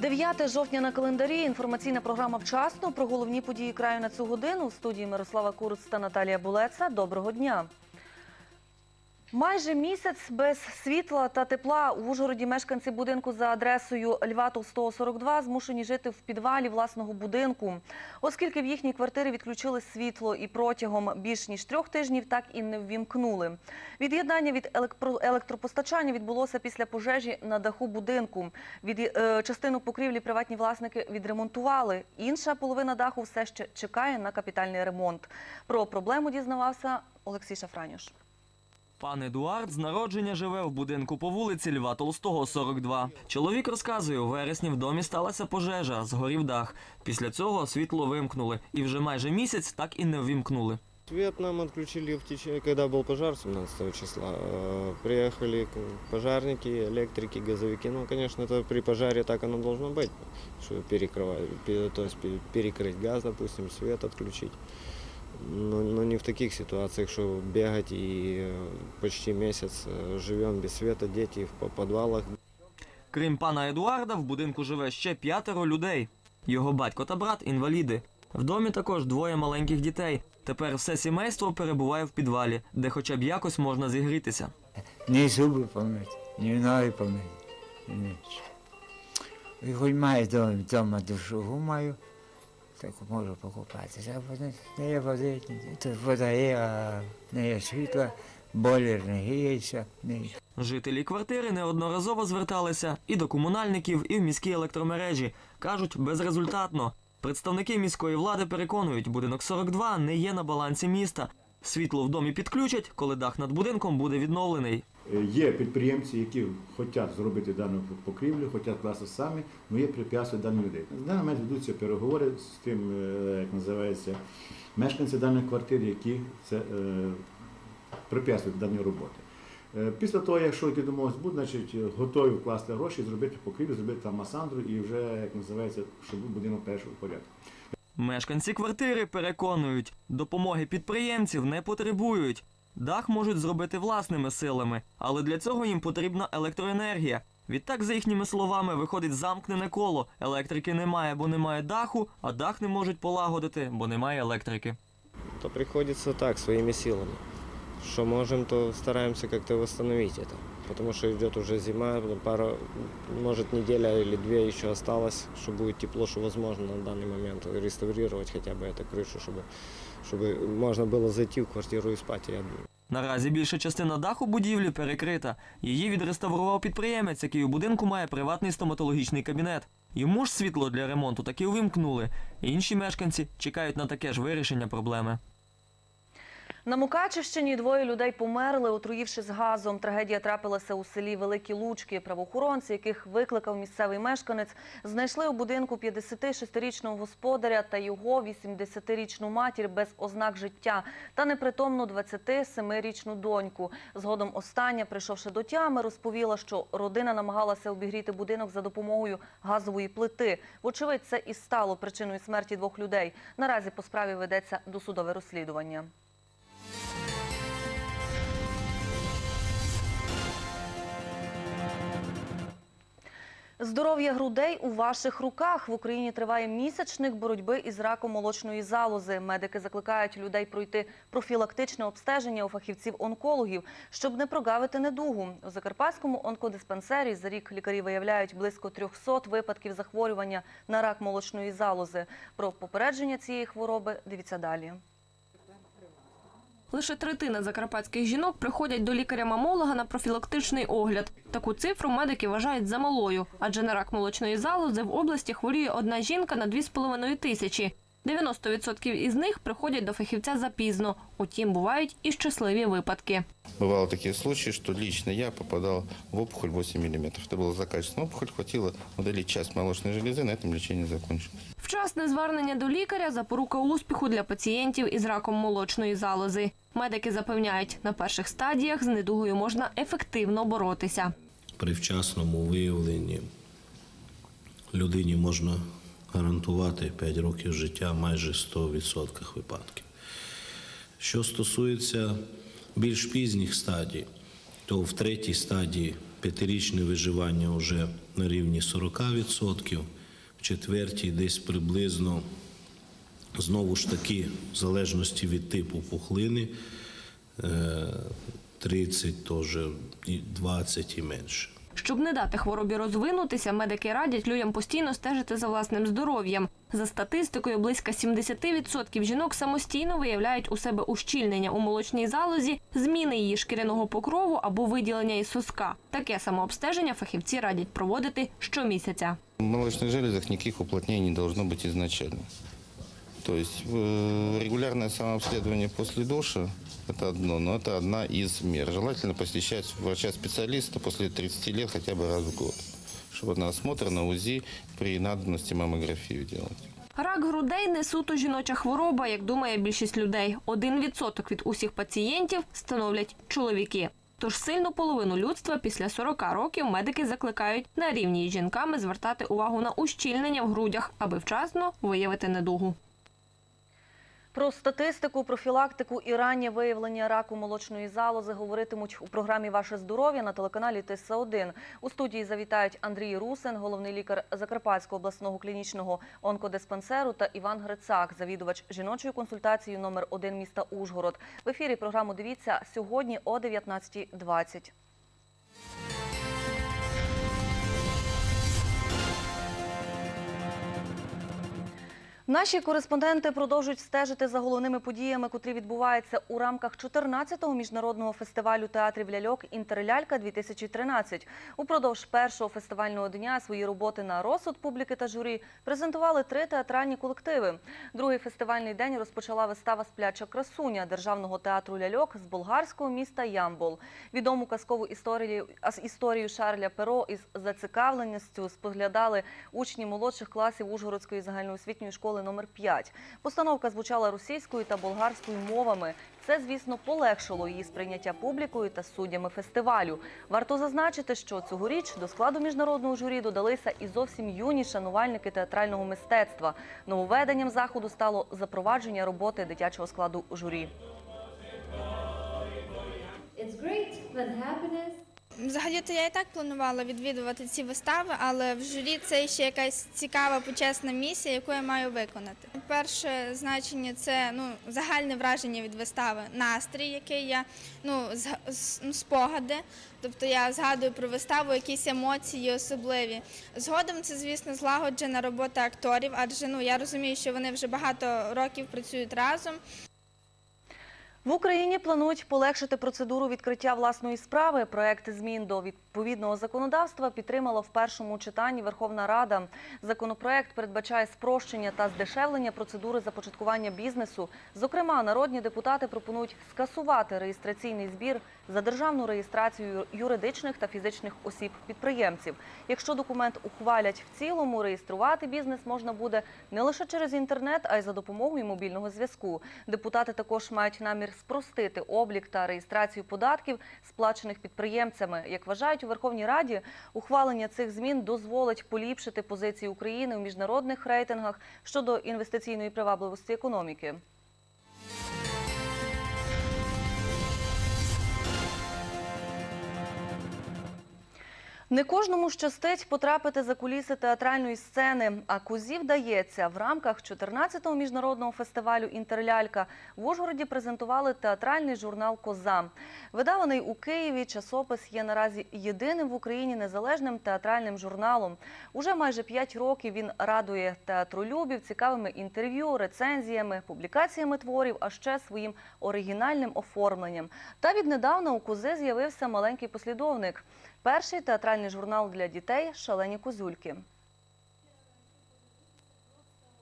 9 жовтня на календарі. Інформаційна програма вчасно про головні події краю на цю годину. У студії Мирослава Курц та Наталія Булеца. Доброго дня. Майже місяць без світла та тепла у Ужгороді мешканці будинку за адресою Льва Толстого 42 змушені жити в підвалі власного будинку. Оскільки в їхній квартирі відключили світло і протягом більш ніж трьох тижнів так і не ввімкнули. Від'єднання від електро- електропостачання відбулося після пожежі на даху будинку. Від е, частину покрівлі приватні власники відремонтували. Інша половина даху все ще чекає на капітальний ремонт. Про проблему дізнавався Олексій Шафранюш. Пан Едуард з народження живе в будинку по вулиці Льва Толстого, 42. Чоловік розказує, у вересні в домі сталася пожежа, згорів дах. Після цього світло вимкнули, і вже майже місяць так і не ввімкнули. Свет нам отключили в течение, когда был пожар 17 числа. Э, Приехали к- пожарники, электрики, газовики. Ну, конечно, это при пожаре так оно должно быть, что перекрывать, пе- то есть пе- перекрыть газ, допустим, свет отключить. Но, но не в таких ситуациях, что бегать и э, почти месяц э, живем без света, дети в по- подвалах. Крім пана Едуарда, в будинку живе ще п'ятеро людей. Його батько та брат інваліди. В домі також двоє маленьких дітей. Тепер все сімейство перебуває в підвалі, де хоча б якось можна зігрітися. Ні зуби помити, ні ноги помити. Ніч. І хоч маю вдома, душову маю, так можу покупатися. А не є води, тут вода є, а не є світла, бойлер не гріється. Ні. Жителі квартири неодноразово зверталися і до комунальників, і в міські електромережі. Кажуть, безрезультатно. Представники міської влади переконують, будинок 42 не є на балансі міста. Світло в домі підключать, коли дах над будинком буде відновлений. Е, Є підприємці, які хочуть зробити дану покрівлю, хочуть класти самі, але є препятствия даних людей. На даний момент ведуться переговори з тим, е, як називається, мешканці даної квартири, які це е, препятствують даній роботи. Після того, якщо які домовленості будуть, значить готові вкласти гроші, зробити покрівлю, зробити там масандру і вже, як називається, щоб будинок першого порядку. Мешканці квартири переконують, допомоги підприємців не потребують. Дах можуть зробити власними силами, але для цього їм потрібна електроенергія. Відтак, за їхніми словами, виходить замкнене коло. Електрики немає, бо немає даху, а дах не можуть полагодити, бо немає електрики. То приходится так, своими силами. Что можем, то стараемся как-то восстановить это. Потому что идет уже зима, пара, может неделя или две еще осталось, что будет тепло, что возможно на данный момент реставрировать хотя бы эту крышу, чтобы, чтобы можна було зайти в квартиру і спати. Я. Наразі більша частина даху будівлі перекрита. Її відреставрував підприємець, який у будинку має приватний стоматологічний кабінет. Йому ж світло для ремонту таки увімкнули. Інші мешканці чекають на таке ж вирішення проблеми. На Мукачівщині двоє людей померли, отруївшись газом. Трагедія трапилася у селі Великі Лучки. Правоохоронці, яких викликав місцевий мешканець, знайшли у будинку 56-річного господаря та його 80-річну матір без ознак життя та непритомну 27-річну доньку. Згодом остання, прийшовши до тями, розповіла, що родина намагалася обігріти будинок за допомогою газової плити. Вочевидь, це і стало причиною смерті двох людей. Наразі по справі ведеться досудове розслідування. Здоров'я грудей у ваших руках. В Україні триває місячник боротьби із раком молочної залози. Медики закликають людей пройти профілактичне обстеження у фахівців-онкологів, щоб не прогавити недугу. У Закарпатському онкодиспансері за рік лікарі виявляють близько 300 випадків захворювання на рак молочної залози. Про попередження цієї хвороби дивіться далі. Лише третина закарпатських жінок приходять до лікаря-мамолога на профілактичний огляд. Таку цифру медики вважають замалою, адже на рак молочної залози в області хворіє одна жінка на 2,5 тисячі. 90% із них приходять до фахівця запізно. Утім, бувають і щасливі випадки. Бывало такие случаи, что лично я попадал в опухоль 8 мм. Это была злокачественная опухоль, хватило удалить часть молочной железы, на этом лечение закончилось. Вчасне звернення до лікаря – запорука успіху для пацієнтів із раком молочної залози. Медики запевняють, на перших стадіях з недугою можна ефективно боротися. при вчасному виявленні людині можна гарантувати 5 років життя майже 100% випадків. Що стосується більш пізніх стадій, то в третій стадії п'ятирічне виживання вже на рівні 40%, в четвертій десь приблизно знову ж таки, в залежності від типу пухлини, е, 30, теж 20 і менше. Щоб не дати хворобі розвинутися, медики радять людям постійно стежити за власним здоров'ям. За статистикою, близько 70% жінок самостійно виявляють у себе ущільнення у молочній залозі, зміни її шкіряного покрову або виділення із соска. Таке самообстеження фахівці радять проводити щомісяця. В молочных железах никаких уплотнений не должно быть изначально. То есть э, регулярное самообследование после душа – это одно, но это одна из мер. Желательно посещать врача-специалиста после 30 лет хотя бы раз в год, чтобы на осмотр, на УЗИ при надобности маммографию делать. Рак грудей не суто жіноча хвороба, як думає більшість людей. Один відсоток від усіх пацієнтів становлять чоловіки. Тож сильну половину людства після 40 років медики закликають на рівні із жінками звертати увагу на ущільнення в грудях, аби вчасно виявити недугу. Про статистику, профілактику і раннє виявлення раку молочної залози говоритимуть у програмі Ваше здоров'я на телеканалі тс 1 У студії завітають Андрій Русин, головний лікар Закарпатського обласного клінічного онкодиспансеру та Іван Грицак, завідувач жіночою консультацією номер 1 міста Ужгород. В ефірі програму дивіться сьогодні о 19.20. Наші кореспонденти продовжують стежити за головними подіями, котрі відбуваються у рамках 14-го міжнародного фестивалю театрів ляльок «Інтерлялька-2013». Упродовж першого фестивального дня свої роботи на розсуд публіки та журі презентували три театральні колективи. Другий фестивальний день розпочала вистава «Спляча красуня» Державного театру ляльок з болгарського міста Ямбол. Відому казкову історію, історію Шарля Перо із зацікавленістю споглядали учні молодших класів Ужгородської загальноосвітньої школи номер 5. Постановка звучала російською та болгарською мовами. Це, звісно, полегшило її сприйняття публікою та суддями фестивалю. Варто зазначити, що цьогоріч до складу міжнародного журі додалися і зовсім юні шанувальники театрального мистецтва. Нововведенням заходу стало запровадження роботи дитячого складу журі. Взагалі-то я і так планувала відвідувати ці вистави, але в журі це ще якась цікава почесна місія, яку я маю виконати. Перше значення це ну загальне враження від вистави, настрій, який я ну, ну спогади. Тобто я згадую про виставу, якісь емоції особливі. Згодом це, звісно, злагоджена робота акторів, адже ну я розумію, що вони вже багато років працюють разом. В Україні планують полегшити процедуру відкриття власної справи. Проект змін до відповідного законодавства підтримала в першому читанні Верховна Рада. Законопроект передбачає спрощення та здешевлення процедури започаткування бізнесу. Зокрема, народні депутати пропонують скасувати реєстраційний збір за державну реєстрацію юридичних та фізичних осіб-підприємців. Якщо документ ухвалять в цілому, реєструвати бізнес можна буде не лише через інтернет, а й за допомогою мобільного зв'язку. Депутати також мають намір спростити облік та реєстрацію податків, сплачених підприємцями. Як вважають у Верховній Раді, ухвалення цих змін дозволить поліпшити позиції України у міжнародних рейтингах щодо інвестиційної привабливості економіки. Не кожному щастить потрапити за куліси театральної сцени, а кузі вдається. В рамках 14-го міжнародного фестивалю «Інтерлялька» в Ужгороді презентували театральний журнал «Коза». Видаваний у Києві, часопис є наразі єдиним в Україні незалежним театральним журналом. Уже майже п'ять років він радує театролюбів цікавими інтерв'ю, рецензіями, публікаціями творів, а ще своїм оригінальним оформленням. Та віднедавна у «Кози» з'явився маленький послідовник – Перший театральний журнал для дітей Шалені козульки.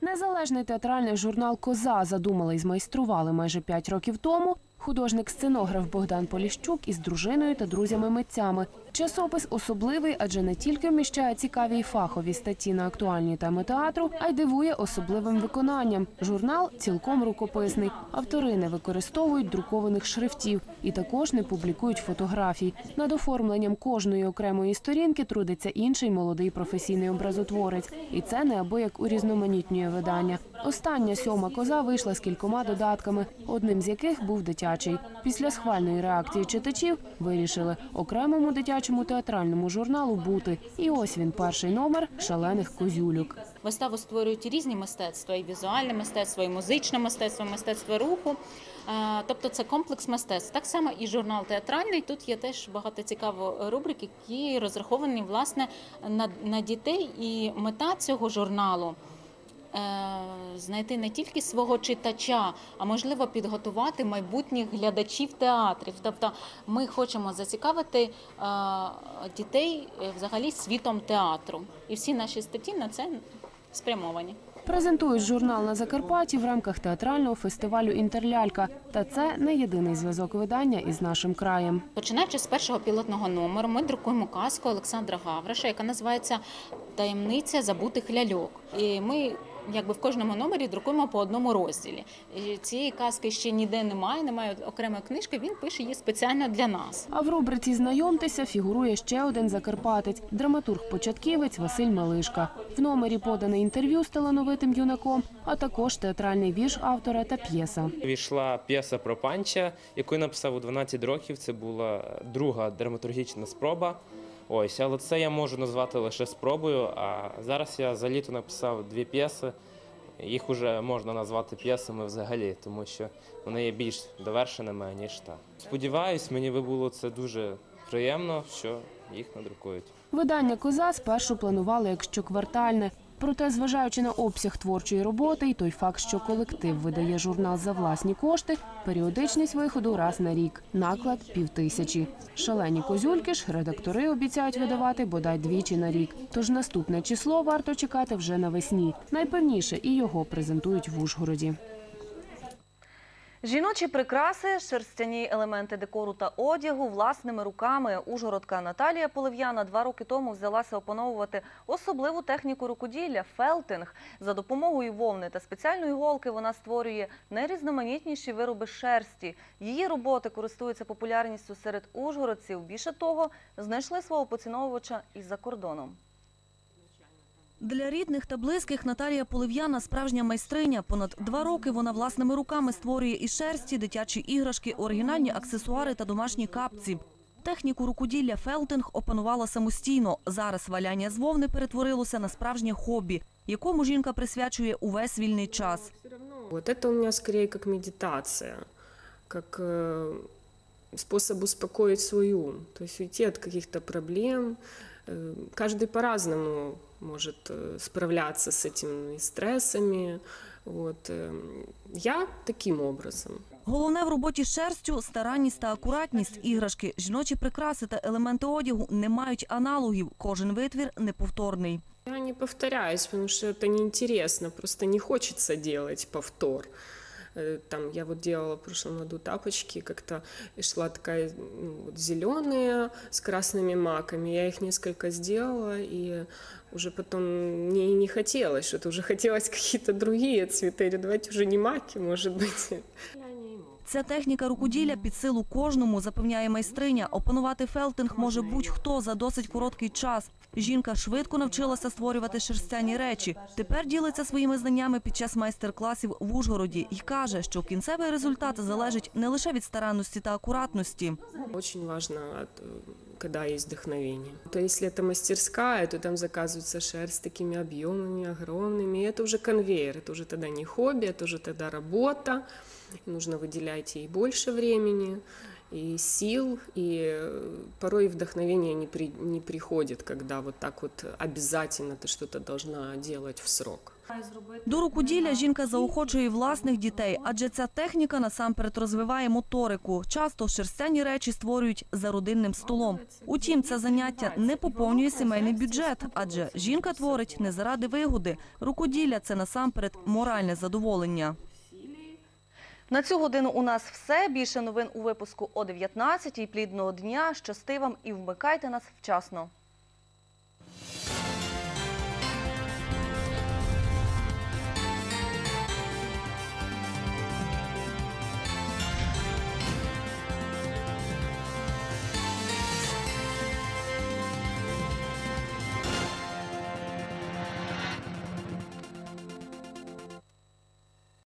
Незалежний театральний журнал Коза задумали і змайстрували майже п'ять років тому. Художник-сценограф Богдан Поліщук із дружиною та друзями-митцями. Часопис особливий, адже не тільки вміщає цікаві й фахові статті на актуальні теми театру, а й дивує особливим виконанням. Журнал цілком рукописний. Автори не використовують друкованих шрифтів і також не публікують фотографій. Над оформленням кожної окремої сторінки трудиться інший молодий професійний образотворець, і це неабияк урізноманітнює видання. Остання сьома коза вийшла з кількома додатками, одним з яких був дитячий. Після схвальної реакції читачів вирішили окремому дитячому дитячому театральному журналу Бути. І ось він перший номер шалених козюльок. Виставу створюють різні мистецтва, і візуальне мистецтво, і музичне мистецтво, мистецтво руху. Е, Тобто це комплекс мистецтв. Так само і журнал театральний. Тут є теж багато цікаво рубрик, які розраховані власне на, на дітей. І мета цього журналу. Е, Знайти не тільки свого читача, а можливо підготувати майбутніх глядачів театрів. Тобто ми хочемо зацікавити е, дітей е, взагалі світом театру. І всі наші статті на це спрямовані. Презентують журнал на Закарпатті в рамках театрального фестивалю Інтерлялька. Та це не єдиний зв'язок видання із нашим краєм. Починаючи з першого пілотного номеру, ми друкуємо казку Олександра Гавриша, яка називається Таємниця забутих ляльок. І ми якби в кожному номері друкуємо по одному розділі. І цієї казки ще ніде немає, немає окремої книжки. Він пише її спеціально для нас. А в рубриці Знайомтеся фігурує ще один закарпатець драматург-початківець Василь Малишка. В номері подане інтерв'ю з талановитим юнаком, а також театральний вірш автора та п'єса. Війшла п'єса про панча, яку я написав у 12 років. Це була друга драматургічна спроба. Ось, але це я можу назвати лише спробою. А зараз я за літо написав дві п'єси. Їх уже можна назвати п'єсами взагалі, тому що вони є більш довершеними, ніж та. Сподіваюсь, мені би було це дуже приємно, що їх надрукують. Видання коза спершу планували як щоквартальне. Проте, зважаючи на обсяг творчої роботи і той факт, що колектив видає журнал за власні кошти, періодичність виходу раз на рік, наклад півтисячі. Шалені козюльки ж редактори обіцяють видавати бодай двічі на рік. Тож наступне число варто чекати вже навесні. Найпевніше і його презентують в Ужгороді. Жіночі прикраси, шерстяні елементи декору та одягу власними руками. Ужгородка Наталія Полив'яна два роки тому взялася опановувати особливу техніку рукоділля – фелтинг. За допомогою вовни та спеціальної голки вона створює найрізноманітніші вироби шерсті. Її роботи користуються популярністю серед ужгородців. Більше того, знайшли свого поціновувача і за кордоном. Для рідних та близьких Наталія Полив'яна справжня майстриня. Понад два роки вона власними руками створює із шерсті, дитячі іграшки, оригінальні аксесуари та домашні капці. Техніку рукоділля фелтинг опанувала самостійно. Зараз валяння з вовни перетворилося на справжнє хобі, якому жінка присвячує увесь вільний час. Вот это у меня скорее как медитация, как э, способ успокоить свой ум, то есть уйти от каких-то проблем. Э, каждый по-разному может э, справляться с этими стрессами. Вот. э, Я таким образом. Головне в роботі з шерстю – старанність та акуратність. Іграшки, жіночі прикраси та елементи одягу не мають аналогів. Кожен витвір неповторний. Я не повторяюсь, потому что это неинтересно, просто не хочется делать повтор. Э, Там я вот делала в прошлом году тапочки, как-то шла такая ну, вот зеленые с красными маками. Я их несколько сделала, и уже потом мне и не хотелось, что-то уже хотелось какие-то другие цветы. Или давайте уже не маки, может быть. Ця техніка рукоділля під силу кожному, запевняє майстриня. Опанувати фелтинг може будь-хто за досить короткий час. Жінка швидко навчилася створювати шерстяні речі. Тепер ділиться своїми знаннями під час майстер-класів в Ужгороді і каже, що кінцевий результат залежить не лише від старанності та акуратності. Очень важно, от, э, когда есть вдохновение. То если это мастерская, то там заказывается шерсть с такими объемами огромными. И это уже конвейер, это уже тогда не хобби, это уже тогда работа. И нужно выделять ей больше времени и сил, и э, порой вдохновение не, при, не приходит, когда вот так вот обязательно ты что-то должна делать в срок. До рукоділля жінка заохочує власних дітей, адже ця техніка насамперед розвиває моторику. Часто шерстяні речі створюють за родинним столом. Утім, це заняття не поповнює сімейний бюджет, адже жінка творить не заради вигоди. Рукоділля – це насамперед моральне задоволення. На цю годину у нас все. Більше новин у випуску о 19-й. Плідного дня. Щасти вам і вмикайте нас вчасно.